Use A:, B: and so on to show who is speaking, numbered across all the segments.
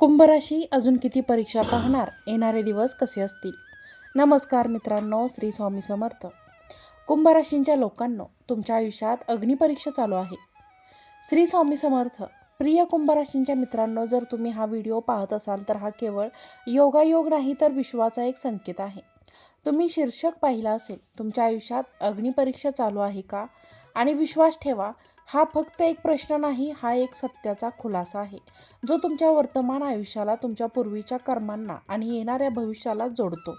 A: कुंभराशी अजून किती परीक्षा पाहणार? येणारे दिवस कसे असतील? नमस्कार मित्रांनो श्री स्वामी समर्थ. कुंभराशींच्या लोकांनो तुमच्या आयुष्यात अग्निपरीक्षा चालू आहे. श्री स्वामी समर्थ प्रिय कुंभराशींच्या मित्रांनो जर तुम्ही हा व्हिडिओ पाहत असाल तर हा केवळ योगायोग नाही तर विश्वाचा एक संकेत आहे. तुम्ही शीर्षक पाहिला असेल तुमच्या आयुष्यात अग्निपरीक्षा चालू आहे का? आणि विश्वास ठेवा हा फक्त एक प्रश्न नाही हा एक सत्याचा खुलासा आहे. जो तुमच्या वर्तमान आयुष्याला तुमच्या पूर्वीच्या कर्मांना आणि येणाऱ्या भविष्याला जोडतो.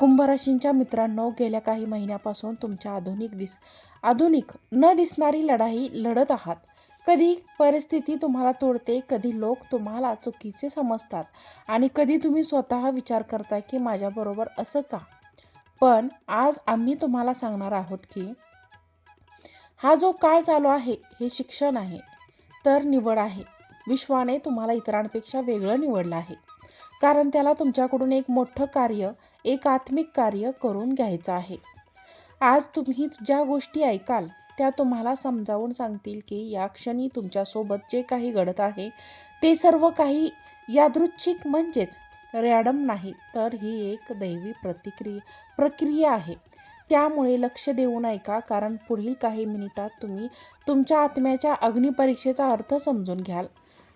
A: कुंभराशींच्या मित्रांनो गेल्या काही महिन्यापासून तुमच्या आधुनिक दिस आधुनिक न दिसणारी लढाई लढत आहात. कधी परिस्थिती तुम्हाला तोडते कधी लोक तुम्हाला चुकीचे समजतात आणि कधी तुम्ही स्वतः विचार करता की माझ्याबरोबर असं का? पण आज आम्ही तुम्हाला सांगणार आहोत की हा जो काळ चालू आहे हे शिक्षण आहे तर निवड आहे. विश्वाने तुम्हाला इतरांपेक्षा वेगळं निवडलं आहे. कारण त्याला तुमच्याकडून एक मोठं कार्य एक आत्मिक कार्य करून घ्यायचं आहे. आज तुम्ही ज्या गोष्टी ऐकाल त्या तुम्हाला समजावून सांगतील की या क्षणी तुमच्यासोबत जे काही घडत आहे ते सर्व काही यादृच्छिक म्हणजेच रॅडम नाही तर ही एक दैवी प्रतिक्रिया प्रक्रिया आहे. त्यामुळे लक्ष देऊन ऐका कारण पुढील काही मिनिटात तुम्ही तुमच्या आत्म्याच्या अग्निपरीक्षेचा अर्थ समजून घ्याल.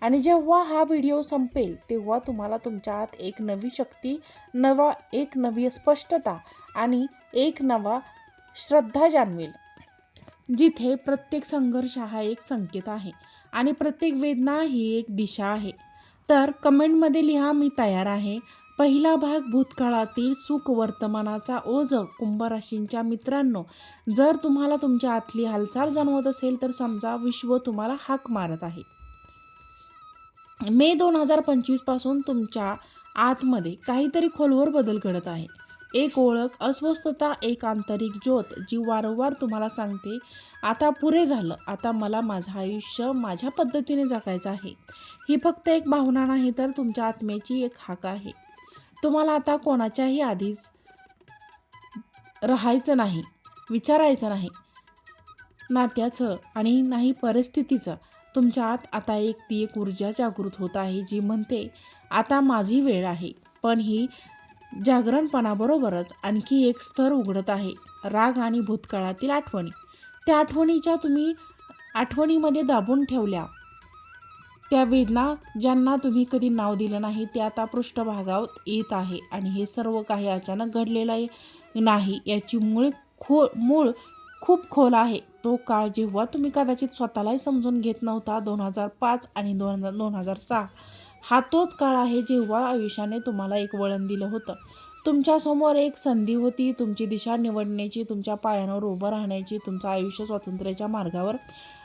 A: आणि जेव्हा हा व्हिडिओ संपेल तेव्हा तुम्हाला तुमच्या आत एक नवी शक्ती नवा एक नवी स्पष्टता आणि एक नवा श्रद्धा जाणवेल जिथे प्रत्येक संघर्ष हा एक संकेत आहे आणि प्रत्येक वेदना ही एक दिशा आहे. तर कमेंटमध्ये लिहा मी तयार आहे. पहिला भाग भूतकाळातील सुख वर्तमानाचा ओझ कुंभराशींच्या मित्रांनो. जर तुम्हाला तुमच्या आतली हालचाल जाणवत असेल तर समजा विश्व तुम्हाला हाक मारत आहे. मे दोन हजार पंचवीसपासून तुमच्या आतमध्ये काहीतरी खोलवर बदल घडत आहे. एक ओळख अस्वस्थता एक आंतरिक ज्योत जी वारंवार तुम्हाला सांगते आता पुरे झालं आता मला माझं आयुष्य माझ्या पद्धतीने जगायचं आहे. ही फक्त एक भावना नाही तर तुमच्या आत्म्याची एक हाक आहे. तुम्हाला आता कोणाच्याही आधीच राहायचं नाही विचारायचं नाही. नात्याचं आणि नाही परिस्थितीचं. तुमच्या आत आता एक ती एक ऊर्जा जागृत होत आहे जी म्हणते आता माझी वेळ आहे. पण ही जागरणपणाबरोबरच आणखी एक स्तर उघडत आहे राग आणि भूतकाळातील आठवणी. त्या आठवणीच्या तुम्ही आठवणीमध्ये दाबून ठेवल्या. त्या वेदना ज्यांना तुम्ही कधी नाव दिलं नाही ते आता पृष्ठभागावर येत आहे. आणि हे सर्व काही अचानक घडलेलं आहे नाही. याची मूळ खो मूळ खूप खोल आहे. तो काळ जेव्हा तुम्ही कदाचित स्वतःलाही समजून घेत नव्हता दोन हजार पाच आणि दोन हजार दोन हजार सहा. हा तोच काळ आहे जेव्हा आयुष्याने तुम्हाला एक वळण दिलं होतं. तुमच्यासमोर एक संधी होती. तुमची दिशा निवडण्याची तुमच्या पायांवर उभं राहण्याची तुमचं आयुष्य स्वातंत्र्याच्या मार्गावर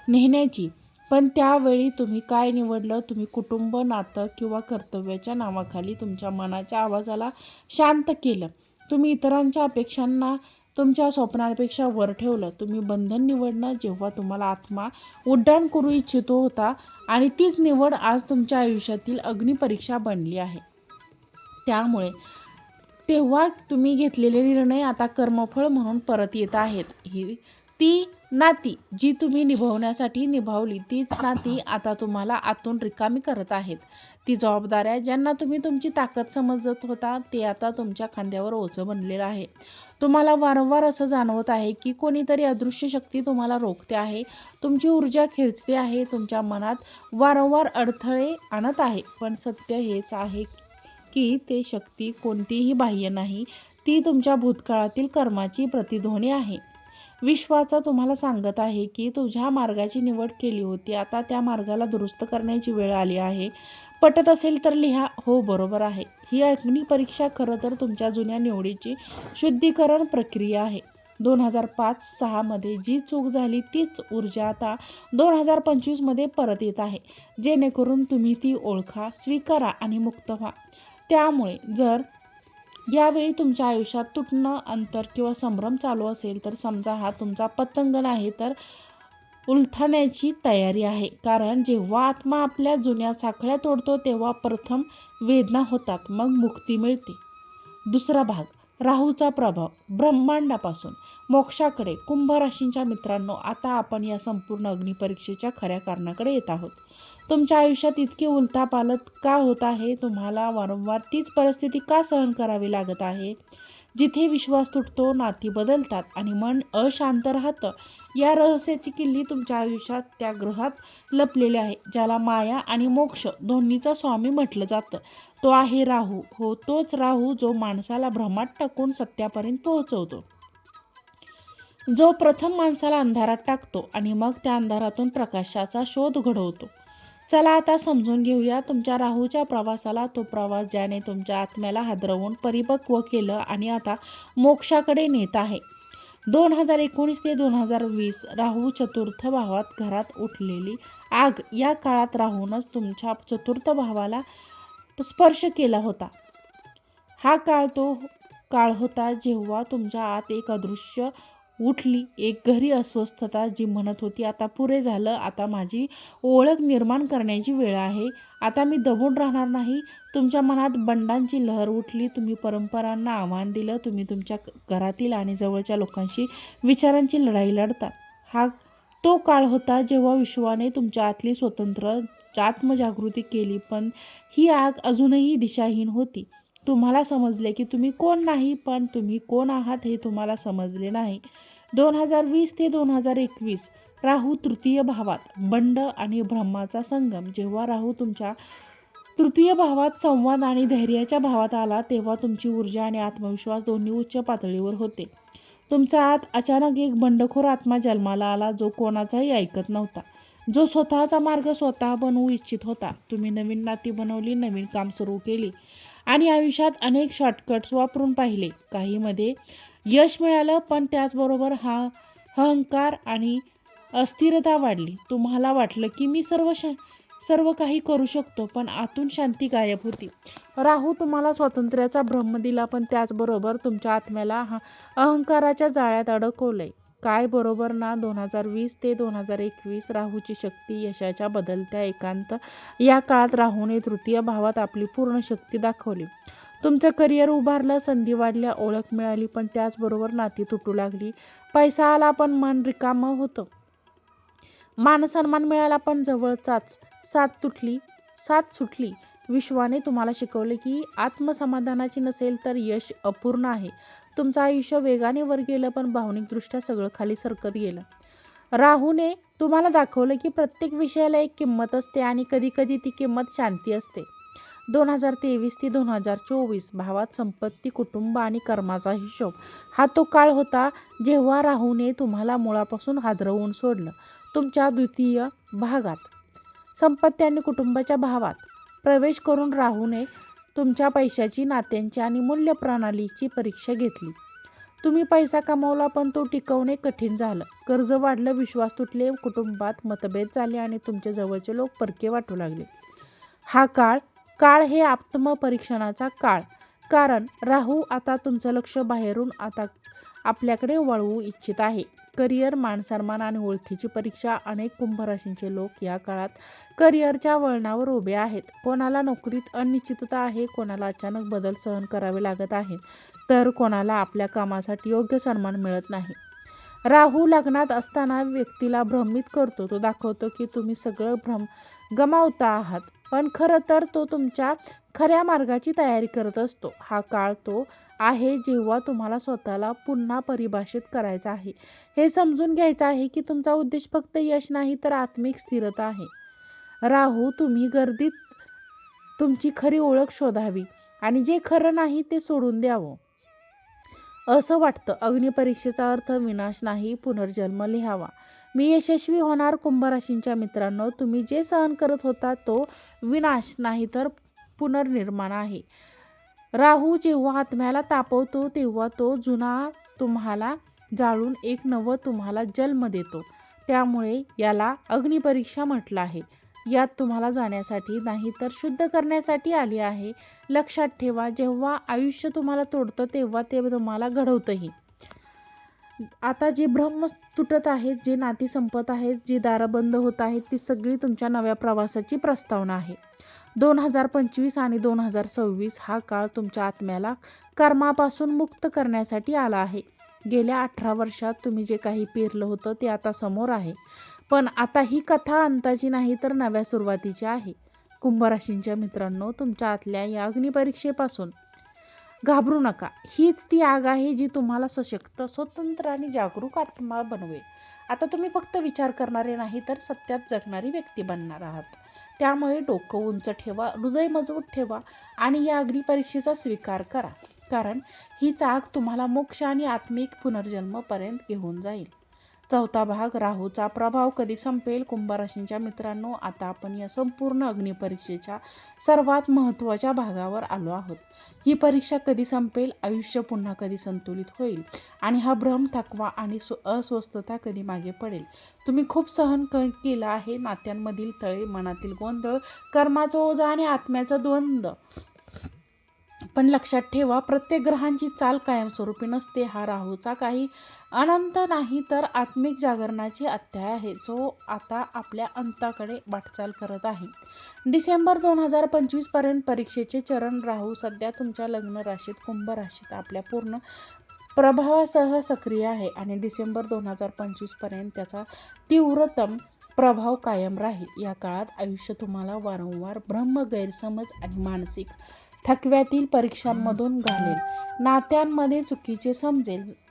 A: नेण्याची. पण त्यावेळी तुम्ही काय निवडलं? तुम्ही कुटुंब नातं किंवा कर्तव्याच्या नावाखाली तुमच्या मनाच्या आवाजाला शांत केलं. तुम्ही इतरांच्या अपेक्षांना तुमच्या स्वप्नांपेक्षा वर ठेवलं. तुम्ही बंधन निवडणं जेव्हा तुम्हाला आत्मा उड्डाण करू इच्छितो होता आणि तीच निवड आज तुमच्या आयुष्यातील अग्निपरीक्षा बनली आहे. त्यामुळे तेव्हा तुम्ही घेतलेले निर्णय आता कर्मफळ म्हणून परत येत आहेत. ही ती नाती जी तुम्ही निभावण्यासाठी निभावली तीच नाती आता तुम्हाला आतून रिकामी करत आहेत. ती जबाबदाऱ्या ज्यांना तुम्ही तुमची ताकद समजत होता ते आता तुमच्या खांद्यावर ओझं बनलेलं आहे. तुम्हाला वारंवार असं जाणवत आहे की कोणीतरी अदृश्य शक्ती तुम्हाला रोखते आहे तुमची ऊर्जा खेचते आहे तुमच्या मनात वारंवार अडथळे आणत आहे. पण सत्य हेच आहे की ते शक्ती कोणतीही बाह्य नाही ती तुमच्या भूतकाळातील कर्माची प्रतिध्वनी आहे. विश्वाचा तुम्हाला सांगत आहे की तुझ्या मार्गाची निवड केली होती. आता त्या मार्गाला दुरुस्त करण्याची वेळ आली आहे. पटत असेल तर लिहा. हो बरोबर आहे. ही अग्निपरीक्षा खरं तर तुमच्या जुन्या निवडीची शुद्धीकरण प्रक्रिया आहे. दोन हजार पाच सहामध्ये जी चूक झाली तीच ऊर्जा आता दोन हजार पंचवीसमध्ये परत येत आहे. जेणेकरून तुम्ही ती ओळखा स्वीकारा आणि मुक्त व्हा. त्यामुळे जर यावेळी तुमच्या आयुष्यात तुटणं अंतर किंवा संभ्रम चालू असेल तर समजा हा तुमचा पतंग नाही तर उलथण्याची तयारी आहे. कारण जेव्हा आत्मा आपल्या जुन्या साखळ्या तोडतो तेव्हा प्रथम वेदना होतात मग मुक्ती मिळते. दुसरा भाग राहूचा प्रभाव ब्रह्मांडापासून मोक्षाकडे कुंभ राशींच्या मित्रांनो आता आपण या संपूर्ण अग्निपरीक्षेच्या खऱ्या कारणाकडे येत आहोत. तुमच्या आयुष्यात इतके उलथापालत का होत आहे? तुम्हाला वारंवार तीच परिस्थिती का सहन करावी लागत आहे? जिथे विश्वास तुटतो नाती बदलतात आणि मन अशांत राहतं. या रहस्याची किल्ली तुमच्या आयुष्यात त्या ग्रहात लपलेली आहे ज्याला माया आणि मोक्ष दोन्हीचा स्वामी म्हटलं जातं. तो आहे राहू. हो तोच राहू जो माणसाला भ्रमात टाकून सत्यापर्यंत पोहोचवतो. जो प्रथम माणसाला अंधारात टाकतो आणि मग त्या अंधारातून प्रकाशाचा शोध घडवतो. चला आता समजून घेऊया तुमच्या राहूच्या प्रवासाला तो प्रवास ज्याने तुमच्या आत्म्याला हादरवून परिपक्व केलं आणि आता मोक्षाकडे नेत आहे. दोन हजार एकोणीस ते दोन हजार वीस राहू चतुर्थ भावात घरात उठलेली आग या काळात राहूनच तुमच्या चतुर्थ भावाला स्पर्श केला होता. हा काळ तो काळ होता जेव्हा तुमच्या आत एक अदृश्य उठली. एक घरी अस्वस्थता जी म्हणत होती आता पुरे झालं. आता माझी ओळख निर्माण करण्याची वेळ आहे. आता मी दबून राहणार नाही. तुमच्या मनात बंडांची लहर उठली. तुम्ही परंपरांना आव्हान दिलं. तुम्ही तुमच्या घरातील आणि जवळच्या लोकांशी विचारांची लढाई लढता. हा तो काळ होता जेव्हा विश्वाने तुमच्या आतली स्वतंत्र आत्मजागृती केली. पण ही आग अजूनही दिशाहीन होती. तुम्हाला समजले की तुम्ही कोण नाही पण तुम्ही कोण आहात हे तुम्हाला समजले नाही. दोन हजार वीस ते दोन हजार एकवीस राहू तृतीय भावात बंड आणि ब्रह्माचा संगम. जेव्हा राहू तुमच्या तृतीय भावात संवाद आणि धैर्याच्या भावात आला तेव्हा तुमची ऊर्जा आणि आत्मविश्वास दोन्ही उच्च पातळीवर होते. तुमचा आत अचानक एक बंडखोर आत्मा जन्माला आला जो कोणाचाही ऐकत नव्हता. जो स्वतःचा मार्ग स्वतः बनवू इच्छित होता. तुम्ही नवीन नाती बनवली नवीन काम सुरू केली. आणि आयुष्यात अनेक शॉर्टकट्स वापरून पाहिले. काहीमध्ये यश मिळालं पण त्याचबरोबर हा अहंकार आणि अस्थिरता वाढली. तुम्हाला वाटलं की मी सर्व श सर्व काही करू शकतो पण आतून शांती गायब होती. राहू तुम्हाला स्वातंत्र्याचा भ्रम दिला पण त्याचबरोबर तुमच्या आत्म्याला हा अहंकाराच्या जाळ्यात अडकवलंय. काय बरोबर ना दोन हजार वीस ते दोन हजार एकवीस राहूची शक्ती यशाच्या बदलत्या एकांत. या काळात राहूने तृतीय भावात आपली पूर्ण शक्ती दाखवली. तुमचं करिअर उभारलं संधी वाढल्या ओळख मिळाली पण त्याचबरोबर नाती तुटू लागली. पैसा आला पण मन रिकामं होतं. मानसन्मान मिळाला पण जवळचाच साथ तुटली साथ सुटली. विश्वाने तुम्हाला शिकवले की आत्मसमाधानाची नसेल तर यश अपूर्ण आहे. तुमचं आयुष्य वेगाने वर गेलं पण भावनिकदृष्ट्या सगळं खाली सरकत गेलं. राहूने तुम्हाला दाखवलं की प्रत्येक विषयाला एक किंमत असते आणि कधीकधी ती किंमत शांती असते. दोन हजार तेवीस ते दोन हजार चोवीस भावात संपत्ती कुटुंब आणि कर्माचा हिशोब. हा तो काळ होता जेव्हा राहूने तुम्हाला मुळापासून हादरवून सोडलं तुमच्या द्वितीय भागात. संपत्ती आणि कुटुंबाच्या भावात. प्रवेश करून राहूने तुमच्या पैशाची नात्यांची आणि मूल्य प्रणालीची परीक्षा घेतली. तुम्ही पैसा कमावला पण तो टिकवणे कठीण झालं. कर्ज वाढलं विश्वास तुटले कुटुंबात मतभेद झाले आणि तुमचे जवळचे लोक परके वाटू लागले. हा काळ काळ हे आत्मपरीक्षणाचा काळ. कारण राहू आता तुमचं लक्ष बाहेरून आता आपल्याकडे वळवू इच्छित आहे. करिअर मानसन्मान आणि ओळखीची परीक्षा अनेक कुंभराशींचे लोक या काळात करिअरच्या वळणावर उभे आहेत. कोणाला नोकरीत अनिश्चितता आहे कोणाला अचानक बदल सहन करावे लागत आहे तर कोणाला आपल्या कामासाठी योग्य सन्मान मिळत नाही. राहू लग्नात असताना व्यक्तीला भ्रमित करतो. तो दाखवतो की तुम्ही सगळं भ्रम गमावता आहात. पण खरं तर तो तुमच्या खऱ्या मार्गाची तयारी करत असतो. हा काळ तो आहे जेव्हा तुम्हाला स्वतःला पुन्हा परिभाषित करायचा आहे. हे समजून घ्यायचं आहे की तुमचा उद्देश फक्त यश नाही तर आत्मिक स्थिरता आहे. राहू तुम्ही गर्दीत तुमची खरी ओळख शोधावी आणि जे खरं नाही ते सोडून द्यावं. असं वाटतं. अग्निपरीक्षेचा अर्थ विनाश नाही पुनर्जन्म लिहावा. मी यशस्वी होणार कुंभराशींच्या मित्रांनो तुम्ही जे सहन करत होता तो विनाश नाही तर पुनर्निर्माण आहे. राहू जेव्हा आत्म्याला तापवतो तेव्हा तो जुना तुम्हाला जाळून एक नवं तुम्हाला जन्म देतो. त्यामुळे याला अग्निपरीक्षा म्हटलं आहे. यात तुम्हाला जाण्यासाठी नाही तर शुद्ध करण्यासाठी आली आहे. लक्षात ठेवा जेव्हा आयुष्य तुम्हाला तोडतं तेव्हा ते तुम्हाला घडवतंही. आता जे ब्रह्म तुटत आहेत जे नाती संपत आहेत जी दारं बंद होत आहेत ती सगळी तुमच्या नव्या प्रवासाची प्रस्तावना आहे. दोन हजार पंचवीस आणि दोन हजार सव्वीस हा काळ तुमच्या आत्म्याला कर्मापासून मुक्त करण्यासाठी आला आहे. गेल्या अठरा वर्षात तुम्ही जे काही पेरलं होतं ते आता समोर आहे. पण आता ही कथा अंताची नाही तर नव्या सुरुवातीची आहे. कुंभराशींच्या मित्रांनो तुमच्या आतल्या या अग्निपरीक्षेपासून. घाबरू नका. हीच ती आग आहे जी तुम्हाला सशक्त स्वतंत्र आणि जागरूक आत्मा बनवेल. आता तुम्ही फक्त विचार करणारे नाही तर सत्यात जगणारी व्यक्ती बनणार आहात. त्यामुळे डोकं उंच ठेवा हृदय मजबूत ठेवा आणि या अग्निपरीक्षेचा स्वीकार करा. कारण हीच आग तुम्हाला मोक्ष आणि आत्मिक पुनर्जन्मपर्यंत घेऊन जाईल. चौथा भाग राहूचा प्रभाव कधी संपेल? कुंभराशींच्या मित्रांनो आता आपण या संपूर्ण अग्निपरीक्षेच्या सर्वात महत्त्वाच्या भागावर आलो आहोत. ही परीक्षा कधी संपेल? आयुष्य पुन्हा कधी संतुलित होईल? आणि हा भ्रम थकवा आणि स्व अस्वस्थता कधी मागे पडेल? तुम्ही खूप सहन क केलं आहे नात्यांमधील तळे मनातील गोंधळ कर्माचं ओझा आणि आत्म्याचं द्वंद्व. पण लक्षात ठेवा प्रत्येक ग्रहांची चाल कायमस्वरूपी नसते. हा राहूचा काही अनंत नाही तर आत्मिक जागरणाची अध्याय आहे जो आता आपल्या अंताकडे वाटचाल करत आहे. डिसेंबर दोन हजार पंचवीसपर्यंत परीक्षेचे चरण राहू. सध्या तुमच्या लग्न राशीत कुंभ राशीत आपल्या पूर्ण प्रभावासह सक्रिय आहे आणि डिसेंबर दोन हजार पंचवीसपर्यंत त्याचा तीव्रतम प्रभाव कायम राहील. या काळात आयुष्य तुम्हाला वारंवार ब्रह्म गैरसमज आणि मानसिक थकव्यातील परीक्षांमधून घालेल. नात्यांमध्ये चुकीचे समजेल.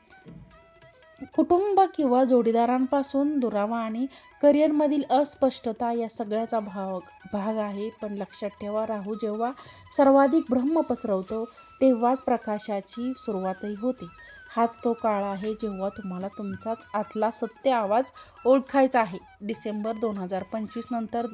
A: कुटुंब किंवा जोडीदारांपासून दुरावा आणि करिअरमधील अस्पष्टता या सगळ्याचा भाग भाग आहे. पण लक्षात ठेवा राहू जेव्हा सर्वाधिक ब्रह्म पसरवतो तेव्हाच प्रकाशाची सुरुवातही होते. हाच तो काळ आहे जेव्हा तुम्हाला तुमचाच आतला सत्य आवाज ओळखायचा आहे. डिसेंबर दोन हजार पंचवीस नंतर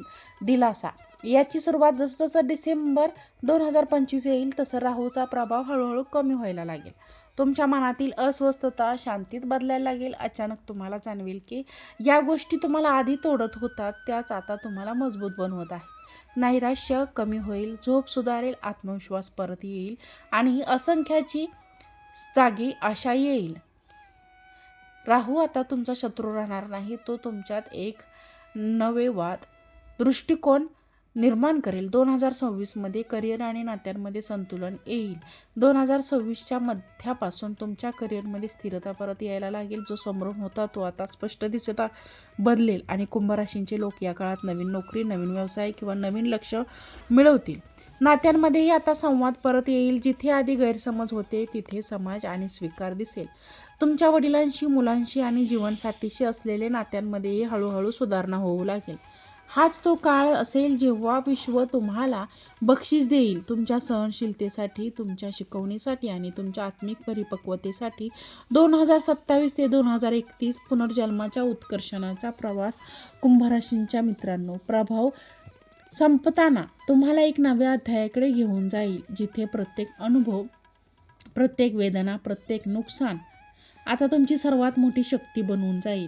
A: दिलासा. याची सुरुवात जसजसं डिसेंबर दोन हजार पंचवीस येईल तसं राहूचा प्रभाव हळूहळू कमी व्हायला लागेल. तुमच्या मनातील अस्वस्थता शांतीत बदलायला लागेल. अचानक तुम्हाला जाणवेल की या गोष्टी तुम्हाला आधी तोडत होतात त्याच आता तुम्हाला मजबूत बनवत आहे. नैराश्य कमी होईल झोप सुधारेल आत्मविश्वास परत येईल आणि असंख्याची जागी आशा येईल. राहू आता तुमचा शत्रू राहणार नाही तो तुमच्यात एक नवे वाद दृष्टिकोन निर्माण करेल. दोन हजार सव्वीसमध्ये करिअर आणि नात्यांमध्ये संतुलन येईल. दोन हजार सव्वीसच्या मध्यापासून तुमच्या करिअरमध्ये स्थिरता परत यायला लागेल. जो संभ्रम होता तो आता स्पष्ट दिसता बदलेल आणि कुंभराशींचे लोक या काळात नवीन नोकरी नवीन व्यवसाय किंवा नवीन लक्ष मिळवतील. नात्यांमध्येही आता संवाद परत येईल. जिथे आधी गैरसमज होते तिथे समाज आणि स्वीकार दिसेल. तुमच्या वडिलांशी मुलांशी आणि जीवनसाथीशी असलेले नात्यांमध्येही हळूहळू सुधारणा होऊ लागेल. हाच तो काळ असेल जेव्हा विश्व तुम्हाला बक्षीस देईल. तुमच्या सहनशीलतेसाठी तुमच्या शिकवणीसाठी आणि तुमच्या आत्मिक परिपक्वतेसाठी दोन हजार सत्तावीस ते दोन हजार एकतीस पुनर्जन्माच्या उत्कर्षणाचा प्रवास कुंभराशींच्या मित्रांनो प्रभाव संपताना तुम्हाला एक नव्या अध्यायाकडे घेऊन जाईल जिथे प्रत्येक अनुभव प्रत्येक वेदना प्रत्येक नुकसान आता तुमची सर्वात मोठी शक्ती बनवून जाईल.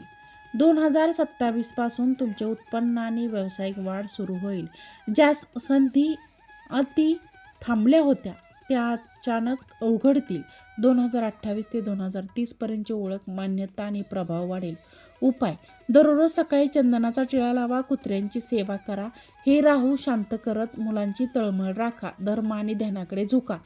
A: दोन हजार सत्तावीसपासून तुमचे उत्पन्न आणि व्यावसायिक वाढ सुरू होईल. ज्या संधी अति थांबल्या होत्या त्या अचानक उघडतील दोन हजार अठ्ठावीस ते दोन हजार तीसपर्यंतची ओळख मान्यता आणि प्रभाव वाढेल. उपाय. दररोज सकाळी चंदनाचा टिळा लावा कुत्र्यांची सेवा करा. हे राहू शांत करत मुलांची तळमळ राखा. धर्म आणि ध्यानाकडे झुका.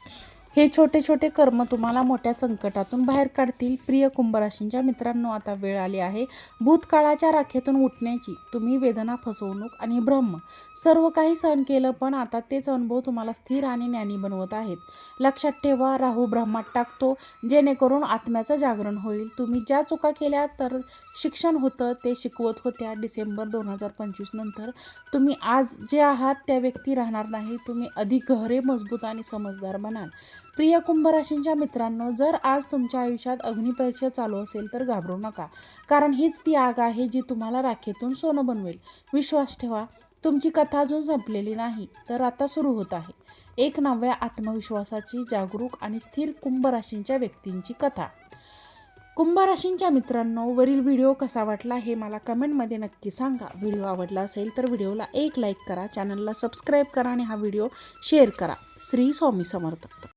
A: हे छोटे छोटे कर्म तुम्हाला मोठ्या संकटातून बाहेर काढतील. प्रिय कुंभराशींच्या मित्रांनो आता वेळ आली आहे भूतकाळाच्या राखेतून उठण्याची. तुम्ही वेदना फसवणूक आणि ब्रह्म सर्व काही सहन केलं पण आता तेच अनुभव तुम्हाला स्थिर आणि ज्ञानी बनवत आहेत. लक्षात ठेवा राहू ब्रह्मात टाकतो जेणेकरून आत्म्याचं जागरण होईल. तुम्ही ज्या चुका केल्या तर शिक्षण होतं ते शिकवत होत्या. डिसेंबर दोन हजार पंचवीस नंतर तुम्ही आज जे आहात त्या व्यक्ती राहणार नाही. तुम्ही अधिक गहरे मजबूत आणि समजदार बनाल प्रिय कुंभराशींच्या मित्रांनो जर आज तुमच्या आयुष्यात अग्निपरीक्षा चालू असेल तर घाबरू नका. कारण हीच ती आग आहे जी तुम्हाला राखेतून सोनं बनवेल. विश्वास ठेवा तुमची कथा अजून संपलेली नाही तर आता सुरू होत आहे. एक नव्या आत्मविश्वासाची जागरूक आणि स्थिर कुंभराशींच्या व्यक्तींची कथा. कुंभराशींच्या मित्रांनो वरील व्हिडिओ कसा वाटला हे मला कमेंटमध्ये नक्की सांगा. व्हिडिओ आवडला असेल तर व्हिडिओला एक लाईक करा चॅनलला सबस्क्राईब करा आणि हा व्हिडिओ शेअर करा. श्री स्वामी समर्थ.